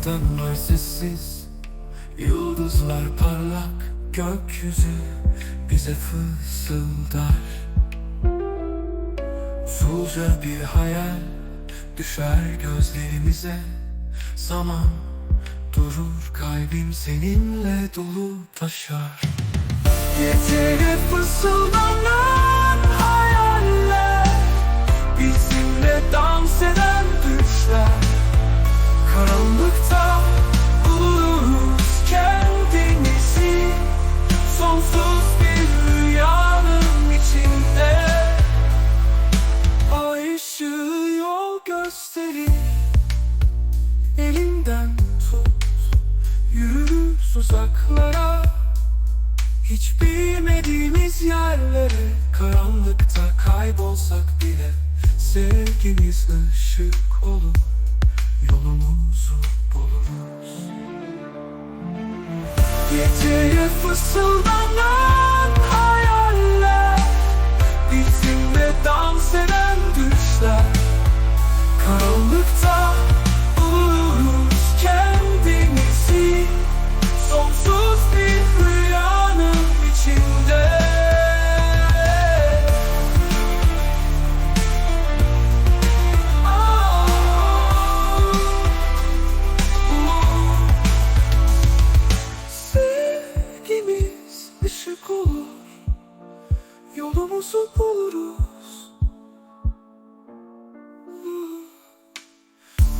insanlar sessiz Yıldızlar parlak Gökyüzü bize fısıldar. Usulca bir hayal Düşer gözlerimize Zaman durur Kalbim seninle dolu taşar. Geceye fısıldanan Karanlıkta kaybolsak bile Sevgimiz ışık olur Yolumuzu buluruz. Geceye fısıldanan Yolumuzu buluruz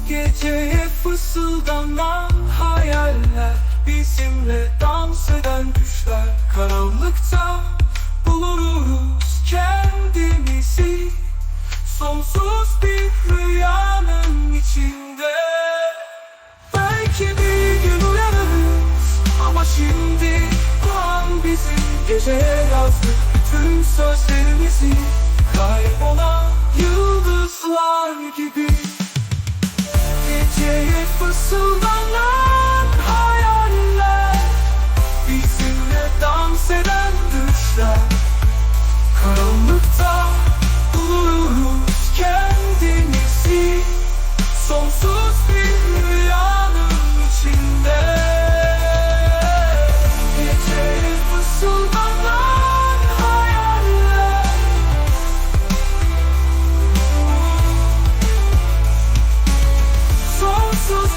Geceye fısıldanan hayaller Bizimle dans eden düşler. Karanlıkta buluruz kendimizi. Sonsuz bir rüyanın içinde. Belki bir gün uyanırız Ama şimdi bu an bizim Geceye yazdık bütün sözlerimizi Kaybolan yıldızlar gibi. Geceye fısıldanan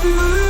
Bye.